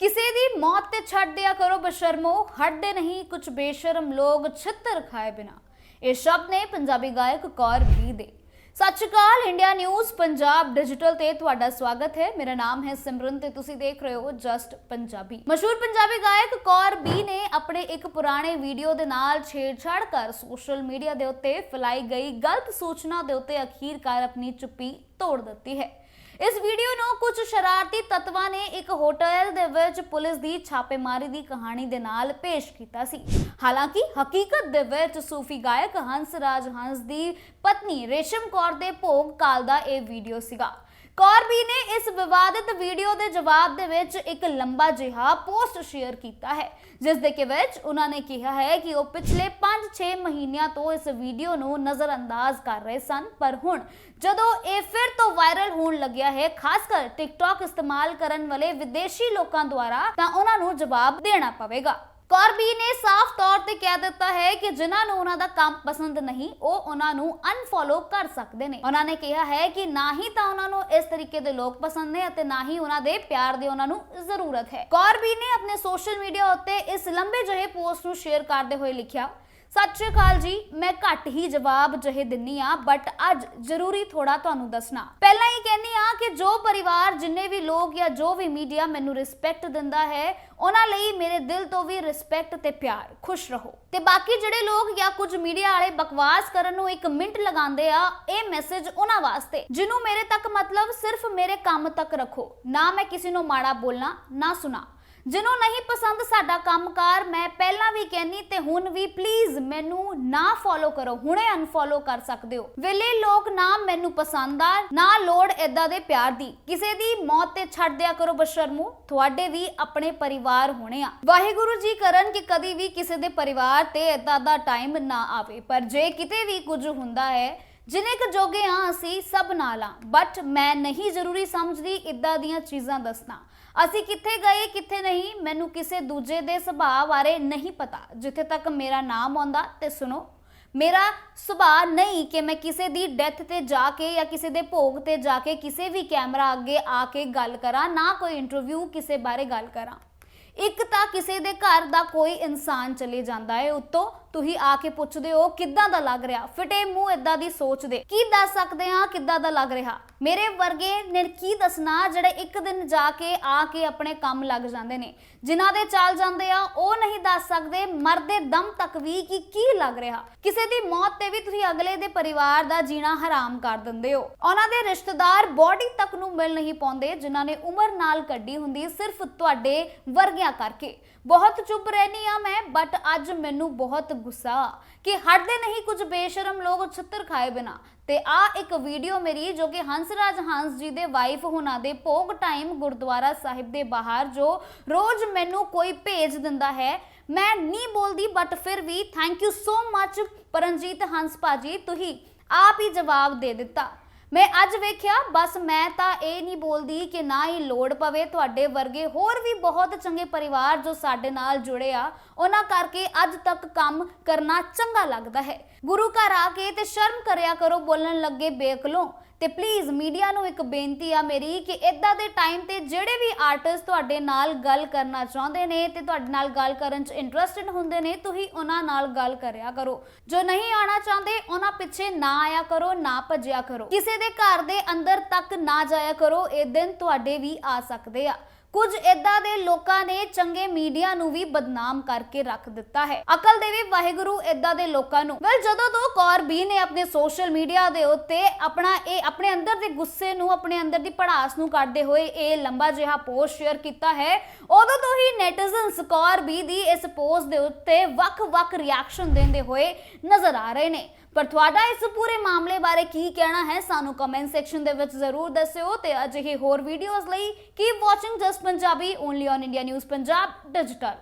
ਕਿਸੇ ਦੀ ਮੌਤ ਤੇ ਛੱਡ ਦਿਆ ਕਰੋ ਬਸ਼ਰਮੋ, ਹੱਡੇ ਨਹੀਂ ਕੁਝ ਬੇਸ਼ਰਮ ਲੋਗ ਛਿੱਤਰ ਖਾਏ ਬਿਨਾ। ਇਹ ਸ਼ਬਦ ਨੇ ਪੰਜਾਬੀ ਗਾਇਕ ਕੌਰ ਵੀ ਦੇ। ਸਤਿ ਸ਼੍ਰੀ ਅਕਾਲ, ਇੰਡੀਆ ਨਿਊਜ਼, ਪੰਜਾਬ ਡਿਜੀਟਲ ਤੇ ਤੁਹਾਡਾ ਸਵਾਗਤ ਹੈ। ਮੇਰਾ ਨਾਮ ਹੈ ਸਿਮਰਨ ਤੇ ਤੁਸੀਂ ਦੇਖ ਰਹੇ ਹੋ ਜਸਟ ਪੰਜਾਬੀ। ਮਸ਼ਹੂਰ ਪੰਜਾਬੀ ਗਾਇਕ ਕੌਰ ਆਪਣੇ ਇੱਕ ਪੁਰਾਣੇ ਵੀਡੀਓ ਦੇ ਨਾਲ ਛੇੜਛਾੜ ਕਰ ਸੋਸ਼ਲ ਮੀਡੀਆ ਦੇ ਉੱਤੇ ਫੈਲਾਈ ਗਈ ਗਲਤ ਸੂਚਨਾ ਦੇ ਉੱਤੇ ਅਖੀਰਕਾਰ ਆਪਣੀ ਚੁੱਪੀ ਤੋੜ ਦਿੱਤੀ ਹੈ। ਇਸ ਵੀਡੀਓ ਨੂੰ ਕੁਝ ਸ਼ਰਾਰਤੀ ਤੱਤਵਾਂ ਨੇ ਇੱਕ ਹੋਟਲ ਦੇ ਵਿੱਚ ਪੁਲਿਸ ਦੀ ਛਾਪੇਮਾਰੀ ਦੀ ਕਹਾਣੀ ਦੇ ਨਾਲ ਪੇਸ਼ ਕੀਤਾ ਸੀ। ਹਾਲਾਂਕਿ ਹਕੀਕਤ ਦੇ ਵਿੱਚ ਸੂਫੀ ਗਾਇਕ ਹੰਸ ਰਾਜ ਹੰਸ ਦੀ ਪਤਨੀ ਰੇਸ਼ਮ ਕੌਰ ਦੇ ਭੋਗ ਕਾਲ ਦਾ ਇਹ ਵੀਡੀਓ ਸੀਗਾ। ਕੌਰਬੀ ਨੇ ਇਸ ਵਿਵਾਦਿਤ ਵੀਡੀਓ ਦੇ ਜਵਾਬ ਦੇ ਵਿੱਚ ਇੱਕ ਲੰਬਾ ਜਿਹਾ ਪੋਸਟ ਸ਼ੇਅਰ ਕੀਤਾ ਹੈ, ਜਿਸ ਦੇ ਵਿੱਚ ਉਹਨਾਂ ਨੇ ਕਿਹਾ ਹੈ ਕਿ ਉਹ ਪਿਛਲੇ 5-6 ਮਹੀਨਿਆਂ ਤੋਂ ਇਸ ਵੀਡੀਓ ਨੂੰ ਨਜ਼ਰਅੰਦਾਜ਼ ਕਰ ਰਹੇ ਸਨ, ਪਰ ਹੁਣ ਜਦੋਂ ਇਹ ਫਿਰ ਤੋਂ ਵਾਇਰਲ ਹੋਣ ਲੱਗਿਆ ਹੈ, ਖਾਸ ਕਰ ਟਿਕਟੌਕ ਇਸਤੇਮਾਲ ਕਰਨ ਵਾਲੇ ਵਿਦੇਸ਼ੀ ਲੋਕਾਂ ਦੁਆਰਾ, ਤਾਂ ਉਹਨਾਂ ਨੂੰ ਜਵਾਬ ਦੇਣਾ ਪਵੇਗਾ। ਕੌਰਬੀ ਨੇ ਸਾਫ਼ ਤੌਰ ਤੇ ਕਹਿ ਦਿੱਤਾ ਹੈ ਕਿ ਜਿਨ੍ਹਾਂ ਨੂੰ ਉਹਨਾਂ ਦਾ ਕੰਮ ਪਸੰਦ ਨਹੀਂ, ਉਹ ਉਹਨਾਂ ਨੂੰ ਅਨਫੋਲੋ ਕਰ ਸਕਦੇ ਨੇ। ਉਹਨਾਂ ਨੇ ਕਿਹਾ ਹੈ ਕਿ ਨਾ ਹੀ ਤਾਂ ਉਹਨਾਂ ਨੂੰ ਇਸ ਤਰੀਕੇ ਦੇ ਲੋਕ ਪਸੰਦ ਨੇ ਅਤੇ ਨਾ ਹੀ ਉਹਨਾਂ ਦੇ ਪਿਆਰ ਦੀ ਉਹਨਾਂ ਨੂੰ ਜ਼ਰੂਰਤ ਹੈ। ਕੌਰਬੀ ਨੇ ਆਪਣੇ ਸੋਸ਼ਲ ਮੀਡੀਆ ਉੱਤੇ ਇਸ ਲੰਬੇ ਜਿਹੇ ਪੋਸਟ ਨੂੰ ਸ਼ੇਅਰ ਕਰਦੇ ਹੋਏ ਲਿਖਿਆ ਸਤਿ ਸ਼੍ਰੀ ਅਕਾਲ ਜੀ, ਮੈਂ ਘੱਟ ਹੀ ਜਵਾਬ ਜਿਹੇ ਦਿੰਨੀ ਆ ਬਟ ਅੱਜ ਜ਼ਰੂਰੀ ਥੋੜਾ ਤੁਹਾਨੂੰ ਦੱਸਣਾ। ਪਹਿਲਾਂ ਹੀ ਕਹਿੰਨੀ ਆ ਕਿ ਜੋ ਪਰਿਵਾਰ, ਜਿੰਨੇ ਵੀ ਲੋਕ ਜਾਂ ਜੋ ਵੀ ਮੀਡੀਆ ਮੈਨੂੰ ਰਿਸਪੈਕਟ ਦਿੰਦਾ ਹੈ, ਉਹਨਾਂ ਲਈ ਮੇਰੇ ਦਿਲ ਤੋਂ ਵੀ ਰਿਸਪੈਕਟ ਤੇ ਪਿਆਰ, ਖੁਸ਼ ਰਹੋ। ਤੇ ਬਾਕੀ ਜਿਹੜੇ ਲੋਕ ਜਾਂ ਕੁਝ ਮੀਡੀਆ ਵਾਲੇ ਬਕਵਾਸ ਕਰਨ ਨੂੰ ਇੱਕ ਮਿੰਟ ਲਗਾਉਂਦੇ ਆ, ਇਹ ਮੈਸੇਜ ਉਹਨਾਂ ਵਾਸਤੇ, ਜਿਹਨੂੰ ਮੇਰੇ ਤੱਕ ਮਤਲਬ ਸਿਰਫ ਮੇਰੇ ਕੰਮ ਤੱਕ ਰੱਖੋ। ਨਾ ਮੈਂ ਕਿਸੇ ਨੂੰ ਮਾੜਾ ਬੋਲਣਾ, ਨਾ ਸੁਣਾ। ਜਿਹਨੂੰ ਨਹੀਂ ਪਸੰਦ ਸਾਡਾ ਕੰਮਕਾਰ, ਮੈਂ ਪਹਿਲਾਂ ਵੀ ਕਹਿੰਨੀ ਤੇ ਹੁਣ ਵੀ ਪਲੀਜ਼ ਮੈਨੂੰ ਨਾ ਫੋਲੋ ਕਰੋ, ਹੁਣੇ ਅਨਫੋਲੋ ਕਰ ਸਕਦੇ ਹੋ। ਵੇਲੇ ਲੋਕ ਨਾ ਮੈਨੂੰ ਪਸੰਦ ਆ, ਨਾ ਲੋੜ ਏਦਾਂ ਦੇ ਪਿਆਰ ਦੀ। ਕਿਸੇ ਦੀ ਮੌਤ ਤੇ ਛੱਡ ਦਿਆ ਕਰੋ ਬਸ਼ਰਮੂ, ਤੁਹਾਡੇ ਵੀ ਆਪਣੇ ਪਰਿਵਾਰ ਹੋਣੇ ਆ। ਵਾਹਿਗੁਰੂ ਜੀ ਕਰਨ ਕਿ ਕਦੀ ਵੀ ਕਿਸੇ ਦੇ ਪਰਿਵਾਰ ਤੇ ਏਦਾਂ ਦਾ ਟਾਈਮ ਨਾ ਆਵੇ, ਪਰ ਜੇ ਕਿਤੇ ਵੀ ਕੁਝ ਹੁੰਦਾ ਹੈ ਜਿੰਨੇ ਕੁ ਜੋਗੇ ਹਾਂ ਅਸੀਂ ਸਭ ਨਾਲ ਆ ਬਟ ਮੈਂ ਨਹੀਂ ਜ਼ਰੂਰੀ ਸਮਝਦੀ ਇਦਾਂ ਦੀਆਂ ਚੀਜ਼ਾਂ ਦੱਸਣਾ। ਅਸੀਂ ਕਿੱਥੇ ਗਏ, ਕਿੱਥੇ ਨਹੀਂ, ਮੈਨੂੰ ਕਿਸੇ ਦੂਜੇ ਦੇ ਸੁਭਾਅ ਬਾਰੇ ਨਹੀਂ ਪਤਾ, ਜਿੱਥੇ ਤੱਕ ਮੇਰਾ ਨਾਮ ਆਉਂਦਾ ਤੇ ਸੁਣੋ। ਮੇਰਾ ਸੁਭਾਅ ਨਹੀਂ ਕਿ ਮੈਂ ਕਿਸੇ ਦੀ ਡੈਥ ਤੇ ਜਾ ਕੇ ਜਾਂ ਕਿਸੇ ਦੇ ਭੋਗ ਤੇ ਜਾ ਕੇ ਕਿਸੇ ਵੀ ਕੈਮਰਾ ਅੱਗੇ ਆ ਕੇ ਗੱਲ ਕਰਾਂ, ਨਾ ਕੋਈ ਇੰਟਰਵਿਊ ਕਿਸੇ ਬਾਰੇ ਗੱਲ ਕਰਾਂ। ਇੱਕ ਤਾਂ ਕਿਸੇ ਦੇ ਘਰ ਦਾ ਕੋਈ ਇਨਸਾਨ ਚਲੇ ਜਾਂਦਾ ਹੈ ਉੱਤੋਂ ਤੁਸੀਂ ਆ ਕੇ ਪੁੱਛਦੇ ਹੋ ਕਿੱਦਾਂ ਦਾ ਲੱਗ ਰਿਹਾ? ਫਿਟੇ ਮੂੰਹ ਇਦਾਂ ਦੀ ਸੋਚਦੇ ਕੀ ਦੱਸ ਸਕਦੇ ਆ ਕਿੱਦਾਂ ਦਾ ਲੱਗ ਰਿਹਾ? ਮੇਰੇ ਵਰਗੇ ਨੇ ਕੀ ਦੱਸਣਾ? ਜਿਹੜੇ ਇੱਕ ਦਿਨ ਜਾ ਕੇ ਆ ਕੇ ਆਪਣੇ ਕੰਮ ਲੱਗ ਜਾਂਦੇ ਨੇ। ਜਿਨ੍ਹਾਂ ਦੇ ਚੱਲ ਜਾਂਦੇ ਆ, ਉਹ ਨਹੀਂ ਦੱਸ ਸਕਦੇ। ਮਰਦੇ ਦਮ ਤੱਕ ਵੀ ਕਿ ਕੀ ਲੱਗ ਰਿਹਾ? ਕਿਸੇ ਦੀ ਮੌਤ ਤੇ ਵੀ ਤੁਸੀਂ ਅਗਲੇ ਦੇ ਪਰਿਵਾਰ ਦਾ ਜੀਣਾ ਹਰਾਮ ਕਰ ਦਿੰਦੇ ਹੋ। ਉਹਨਾਂ ਦੇ ਰਿਸ਼ਤੇਦਾਰ ਬੋਡੀ ਤੱਕ ਨੂੰ ਮਿਲ ਨਹੀਂ ਪਾਉਂਦੇ, ਜਿਨ੍ਹਾਂ ਨੇ ਉਮਰ ਨਾਲ ਕੱਢੀ ਹੁੰਦੀ ਸਿਰਫ ਤੁਹਾਡੇ ਵਰਗਿਆਂ ਕਰਕੇ। ਬਹੁਤ ਚੁੱਪ ਰਹਿਨੀ ਆ ਮੈਂ ਬਟ ਅੱਜ ਮੈਨੂੰ ਬਹੁਤ ਗੁੱਸਾ ਕਿ ਹਟਦੇ ਨਹੀਂ ਕੁਝ ਬੇਸ਼ਰਮ ਲੋਕ ਛਿੱਤਰ ਖਾਏ ਬਿਨਾ। ਤੇ ਆ ਇੱਕ ਵੀਡੀਓ ਮੇਰੀ ਜੋ ਕਿ ਹੰਸਰਾਜ ਹੰਸ ਜੀ ਦੇ ਵਾਈਫ ਹੁਣਾਂ ਦੇ ਭੋਗ ਟਾਈਮ ਗੁਰਦੁਆਰਾ ਸਾਹਿਬ ਦੇ ਬਾਹਰ ਜੋ ਰੋਜ਼ ਮੈਨੂੰ ਕੋਈ ਭੇਜ ਦਿੰਦਾ ਹੈ। ਮੈਂ ਨਹੀਂ ਬੋਲਦੀ ਬਟ ਫਿਰ ਵੀ ਥੈਂਕ ਯੂ ਸੋ ਮੱਚ ਪਰਨਜੀਤ ਹੰਸ ਭਾਜੀ, ਤੁਸੀਂ ਆਪ ਹੀ ਜਵਾਬ ਦੇ ਦਿੱਤਾ। ਮੈਂ ਅੱਜ ਵੇਖਿਆ, ਬਸ ਮੈਂ ਤਾਂ ਇਹ ਨਹੀਂ ਬੋਲਦੀ ਕਿ ਨਾ ਹੀ ਲੋੜ ਪਵੇ ਤੁਹਾਡੇ ਵਰਗੇ ਹੋਰ ਵੀ ਬਹੁਤ ਚੰਗੇ ਪਰਿਵਾਰ ਜੋ ਸਾਡੇ ਨਾਲ ਜੁੜੇ ਆ, ਉਹਨਾਂ ਕਰਕੇ ਅੱਜ ਤੱਕ ਕੰਮ ਕਰਨਾ ਚੰਗਾ ਲੱਗਦਾ ਹੈ। ਗੁਰੂ ਘਰ ਆ ਕੇ ਤੇ ਸ਼ਰਮ ਕਰਿਆ ਕਰੋ, ਬੋਲਣ ਲੱਗੇ ਬੇਕਲੋਂ। ਤੇ ਪਲੀਜ਼ ਮੀਡੀਆ ਨੂੰ ਇੱਕ ਬੇਨਤੀ ਆ ਮੇਰੀ ਕਿ ਇਦਾਂ ਦੇ ਟਾਈਮ ਤੇ ਜਿਹੜੇ ਵੀ ਆਰਟਿਸਟ ਤੁਹਾਡੇ ਨਾਲ ਗੱਲ ਕਰਨਾ ਚਾਹੁੰਦੇ ਨੇ ਤੇ ਤੁਹਾਡੇ ਨਾਲ ਗੱਲ ਕਰਨ 'ਚ ਇੰਟਰਸਟਿਡ ਹੁੰਦੇ ਨੇ, ਤੁਸੀਂ ਉਹਨਾਂ ਨਾਲ ਗੱਲ ਕਰਿਆ ਕਰੋ। ਜੋ ਨਹੀਂ ਆਣਾ ਚਾਹੁੰਦੇ, ਉਹਨਾਂ ਪਿੱਛੇ ਨਾ ਆਇਆ ਕਰੋ, ਨਾ ਭੱਜਿਆ ਕਰੋ। ਕਿਸੇ ਦੇ ਘਰ ਦੇ ਅੰਦਰ ਤੱਕ ਨਾ ਜਾਇਆ ਕਰੋ, ਇਹ ਦਿਨ ਤੁਹਾਡੇ ਵੀ ਆ ਸਕਦੇ ਆ। ਕੁਝ ਇਦਾਂ ਦੇ ਲੋਕਾਂ ਨੇ ਚੰਗੇ ਮੀਡੀਆ ਨੂੰ ਵੀ ਬਦਨਾਮ ਕਰਕੇ ਰੱਖ ਦਿੱਤਾ ਹੈ। ਅਕਲ ਦੇਵੇ ਵਾਹਿਗੁਰੂ ਇਦਾਂ ਦੇ ਲੋਕਾਂ ਨੂੰ। ਵੈਲ ਜਦੋਂ ਤੋਂ ਕੌਰ ਨੇ ਆਪਣੇ ਸੋਸ਼ਲ ਮੀਡੀਆ ਦੇ ਉੱਤੇ ਆਪਣਾ ਇਹ ਆਪਣੇ ਅੰਦਰ ਦੇ ਗੁੱਸੇ ਨੂੰ, ਆਪਣੇ ਅੰਦਰ ਦੀ ਪੜਾਸ ਨੂੰ ਕੱਢਦੇ ਹੋਏ ਇਹ ਲੰਬਾ ਜਿਹਾ ਪੋਸਟ ਸ਼ੇਅਰ ਕੀਤਾ ਹੈ, ਉਦੋਂ ਤੋਂ ਹੀ ਨੈਟੀਜ਼ਨਸ ਕੌਰ ਬੀ ਦੀ ਇਸ ਪੋਸਟ ਦੇ ਉੱਤੇ ਵੱਖ-ਵੱਖ ਰਿਐਕਸ਼ਨ ਦਿੰਦੇ ਹੋਏ ਨਜ਼ਰ ਆ ਰਹੇ ਨੇ। ਪਰ ਤੁਹਾਡਾ ਇਸ ਪੂਰੇ ਮਾਮਲੇ ਬਾਰੇ ਕੀ ਕਹਿਣਾ ਹੈ, ਸਾਨੂੰ ਕਮੈਂਟ ਸੈਕਸ਼ਨ ਦੇ ਵਿੱਚ ਜ਼ਰੂਰ ਦੱਸਿਓ ਤੇ ਅਜਿਹੇ ਹੋਰ ਵੀਡੀਓਜ਼ ਲਈ keep watching just Punjabi only on India News Punjab digital